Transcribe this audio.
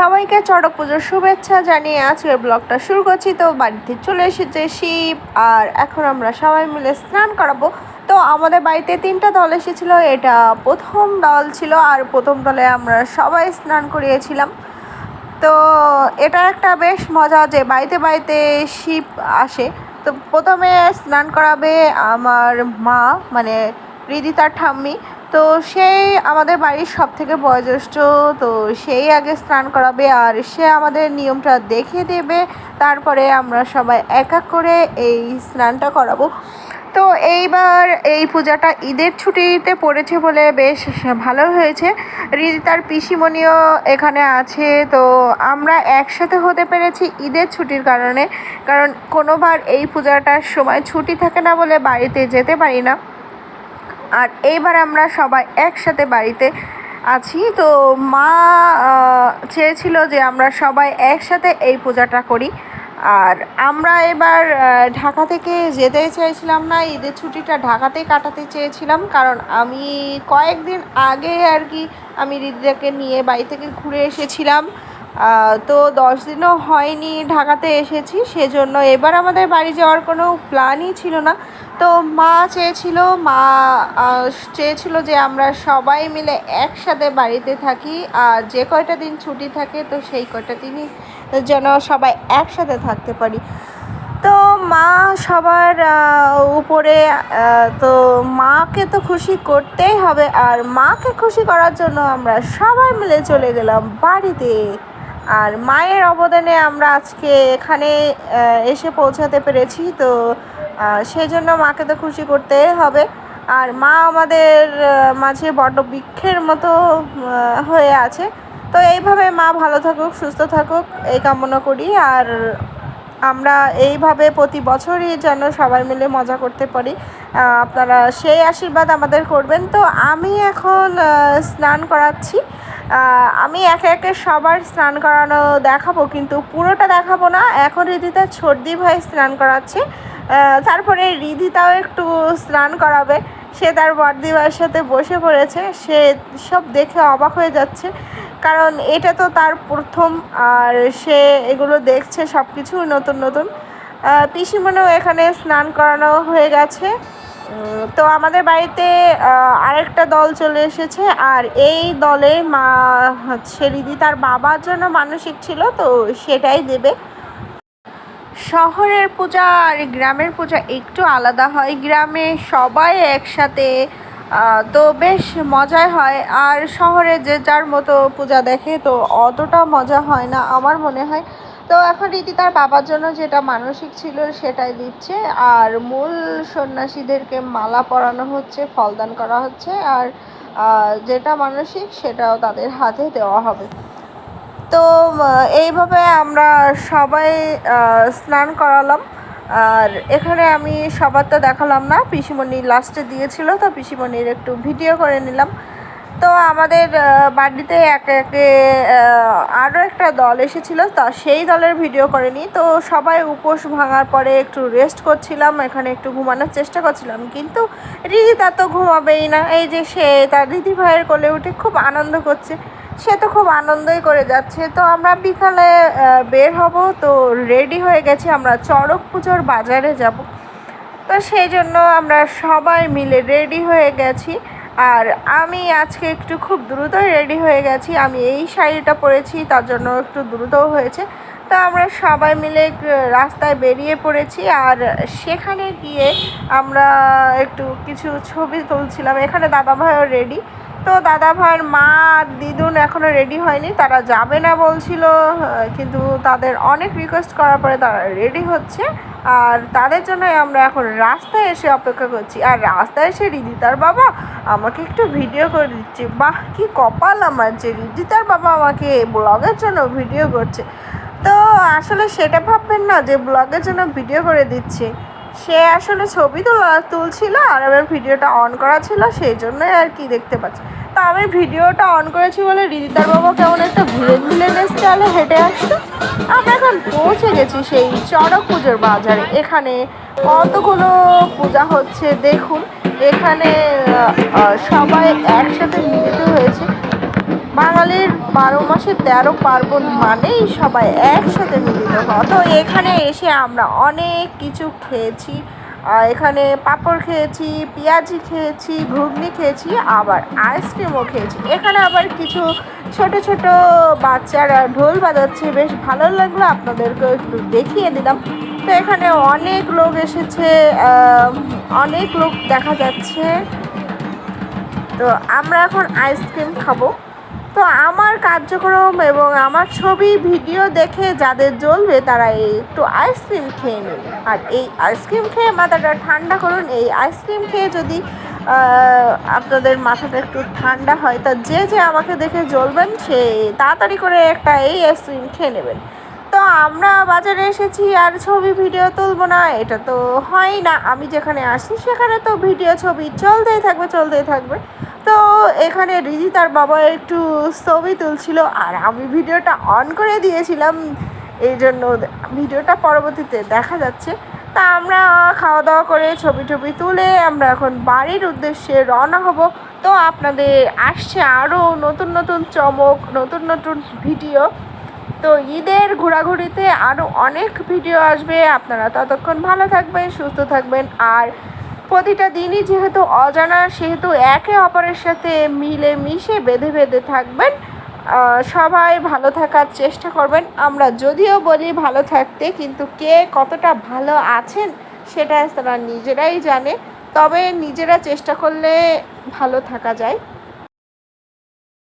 সবাইকে চড়ক পুজোর শুভেচ্ছা জানিয়ে আজকের ব্লগটা শুরু করছি। তো বাড়িতে চলে এসেছে শিব আর এখন আমরা সবাই মিলে স্নান করাবো। তো আমাদের বাড়িতে তিনটা দল এসেছিল, এটা প্রথম দল ছিল আর প্রথম দলে আমরা সবাই স্নান করিয়েছিলাম। তো এটা একটা বেশ মজা যে বাড়িতে বাড়িতে শিব আসে। তো প্রথমে স্নান করাবে আমার মা মানে রিদিতার ঠাম্মি। তো সেই আমাদের বাড়ির সব থেকে বয়োজ্যেষ্ঠ, তো সেই আগে স্নান করাবে আর সে আমাদের নিয়মটা দেখিয়ে দেবে। তারপরে আমরা সবাই এক এক করে এই স্নানটা করাবো। তো এইবার এই পূজাটা ঈদের ছুটিতে পড়েছে বলে বেশ ভালো হয়েছে। রিদি তার পিসিমণিও এখানে আছে, তো আমরা একসাথে হতে পেরেছি ঈদের ছুটির কারণে। কারণ কোনোবার এই পূজাটার সময় ছুটি থাকে না বলে বাড়িতে যেতে পারি না। আর এইবার আমরা সবাই একসাথে বাড়িতে আছি। তো মা চেয়েছিল যে আমরা সবাই একসাথে এই পূজাটা করি। আর আমরা এবার ঢাকা থেকে যেতে চাইছিলাম না ঈদের ছুটিটা ঢাকাতেই কাটাতে চেয়েছিলাম। কারণ আমি কয়েকদিন আগে আর কি আমি দিদিদাকে নিয়ে বাড়ি থেকে ঘুরে এসেছিলাম। তো দশ দিনও হয়নি ঢাকাতে এসেছি, সেজন্য এবার আমাদের বাড়ি যাওয়ার কোনো প্ল্যানই ছিল না। তো মা চেয়েছিল মা চেয়েছিল যে আমরা সবাই মিলে একসাথে বাড়িতে থাকি, আর যে কয়টা দিন ছুটি থাকে, তো সেই কয়টা দিনই যেন সবাই একসাথে থাকতে পারি। তো মা সবার উপরে তো মাকে তো খুশি করতেই হবে, আর মাকে খুশি করার জন্য আমরা সবাই মিলে চলে গেলাম বাড়িতে। আর মায়ের অবদানে আমরা আজকে এখানে এসে পৌঁছাতে পেরেছি। তো সেই জন্য মাকে তো খুশি করতে হবে। আর মা আমাদের মাঝে বড্ড বৃক্ষের মতো হয়ে আছে। তো এইভাবে মা ভালো থাকুক, সুস্থ থাকুক, এই কামনা করি। আর আমরা এইভাবে প্রতি বছরই যেন সবাই মিলে মজা করতে পারি। আপনারা সেই আশীর্বাদ আমাদের করবেন। তো আমি এখন স্নান করাচ্ছি। আমি একে একে সবার স্নান করানো দেখাবো কিন্তু পুরোটা দেখাবো না। এখন রিদিতা সর্দি ভাই স্নান করাচ্ছে। তারপরে রিদিতাও একটু স্নান করাবে। সে তার বর্দিভাইয়ের সাথে বসে পড়েছে। সে সব দেখে অবাক হয়ে যাচ্ছে। কারণ এটা তো তার প্রথম আর সে এগুলো দেখছে সব কিছু নতুন নতুন। আহ, পিসিমণিও এখানে স্নান করানো হয়ে গেছে। তো আমাদের বাড়িতে আরেকটা দল চলে এসেছে, আর এই দলে মা হচ্ছে দিদি তার বাবার জন্য মানসিক ছিল, তো সেটাই দেবে। শহরের পূজা আর গ্রামের পূজা একটু আলাদা হয়। গ্রামে সবাই একসাথে তো বেশ মজাই হয়। আর শহরে যে যার মতো পূজা দেখে, তো অতটা মজা হয় না, আমার মনে হয়। তো এখন রীতি তার বাবার জন্য যেটা মানসিক ছিল সেটাই দিচ্ছে। আর মূল সন্ন্যাসীদেরকে মালা পরানো হচ্ছে, ফলদান করা হচ্ছে। আর যেটা মানসিক সেটাও তাদের হাতে দেওয়া হবে। তো এইভাবে আমরা সবাই স্নান করালাম। আর এখানে আমি সবার তো দেখালাম না, পিসিমণি লাস্টে দিয়েছিল, তো পিসিমণির একটু ভিডিও করে নিলাম। তো আমাদের বাড়িতে একে একে আরও একটা দল এসেছিল, তা সেই দলের ভিডিও করেনি। তো সবাই উপোস ভাঙার পরে একটু রেস্ট করছিলাম, এখানে একটু ঘুমানোর চেষ্টা করছিলাম, কিন্তু রিদিতা তো ঘুমাবেই না। এই যে সে, তার দিদি ভাইয়ের কোলে উঠে খুব আনন্দ করছে। সে তো খুব আনন্দই করে যাচ্ছে। তো আমরা বিকালে বের হব, তো রেডি হয়ে গেছি আমরা চড়ক পুজোর বাজারে যাব। তো সেই জন্য আমরা সবাই মিলে রেডি হয়ে গেছি। আর আমি আজকে একটু খুব দ্রুতই রেডি হয়ে গেছি। আমি এই শাড়িটা পরেছি, তার জন্য একটু দ্রুতও হয়েছে। তো আমরা সবাই মিলে রাস্তায় বেরিয়ে পড়েছি আর সেখানে গিয়ে আমরা একটু কিছু ছবি তুলছিলাম। এখানে দাদা ভাইও রেডি তো দাদা ভাইয়ের মা আর দিদুন এখনও রেডি হয়নি। তারা যাবে না বলছিল কিন্তু তাদের অনেক রিকোয়েস্ট করার পরে তারা রেডি হচ্ছে। আর তাদের জন্য আমরা এখন রাস্তায় এসে অপেক্ষা করছি। আর রাস্তায় এসে রিদিতার বাবা আমাকে একটু ভিডিও করে দিচ্ছে। বাহ, কি কপাল আমার যে রিদিতার বাবা আমাকে ব্লগের জন্য ভিডিও করছে। তো আসলে সেটা ভাববেন না যে ব্লগের জন্য ভিডিও করে দিচ্ছে। সে আসলে ছবি তোলা, তুলছিল আর আমার ভিডিওটা অন করা ছিল, সেই জন্যই আর কি দেখতে পাচ্ছি। আমি ভিডিওটা অন করেছি বলে রিদিতার বাবা কেমন একটা ভিলেন ভিলেনের স্টাইলে হেঁটে আসতো? আমরা এখন পৌঁছে গেছি সেই চড়ক পুজোর বাজারে। এখানে কতগুলো পূজা হচ্ছে দেখুন। এখানে সবাই একসাথে মিলিত হয়েছে। বাঙালির বারো মাসে তেরো পার্বণ মানেই সবাই একসাথে মিলিত হওয়া তো এখানে এসে আমরা অনেক কিছু খেয়েছি। এখানে পাঁপড় খেয়েছি, পেঁয়াজি খেয়েছি, ঘুগনি খেয়েছি, আবার আইসক্রিমও খেয়েছি। এখানে আবার কিছু ছোট ছোট বাচ্চারা ঢোল বাজাচ্ছে, বেশ ভালো লাগল আপনাদেরকে একটু দেখিয়ে দিলাম। তো এখানে অনেক লোক এসেছে অনেক লোক দেখা যাচ্ছে। তো আমরা এখন আইসক্রিম খাব। তো আমার কার্যক্রম এবং আমার ছবি, ভিডিও দেখে যাদের জ্বলবে তারা এই একটু আইসক্রিম খেয়ে নিন। আর এই আইসক্রিম খেয়ে মাথাটা ঠান্ডা করুন। এই আইসক্রিম খেয়ে যদি আপনাদের মাথাটা একটু ঠান্ডা হয়, তা যে যে আমাকে দেখে জ্বলবেন, সে তাড়াতাড়ি করে একটা এই আইসক্রিম খেয়ে নেবেন। আমরা বাজারে এসেছি আর ছবি, ভিডিও তুলবো না, এটা তো হয় না। আমি যেখানে আসি সেখানে তো ভিডিও, ছবি চলতেই থাকবে চলতেই থাকবে। তো এখানে রিজি তার বাবা একটু ছবি তুলছিল, আর আমি ভিডিওটা অন করে দিয়েছিলাম। এই জন্য ভিডিওটা পরবর্তীতে দেখা যাচ্ছে। তা আমরা খাওয়া দাওয়া করে ছবি, টবি তুলে আমরা এখন বাড়ির উদ্দেশ্যে রওনা হব। তো আপনাদের আসছে আরও নতুন নতুন চমক, নতুন নতুন ভিডিও। তো ঈদের ঘোরাঘুরিতে আরও অনেক ভিডিও আসবে। আপনারা ততক্ষণ ভালো থাকবেন, সুস্থ থাকবেন। আর প্রতিটা দিনই যেহেতু অজানা, সেহেতু একে অপরের সাথে মিলে মিশে বেঁধে বেঁধে থাকবেন। সবাই ভালো থাকার চেষ্টা করবেন। আমরা যদিও বলি ভালো থাকতে, কিন্তু কে কতটা ভালো আছেন সেটা তারা নিজেরাই জানে। তবে নিজেরা চেষ্টা করলে ভালো থাকা যায়।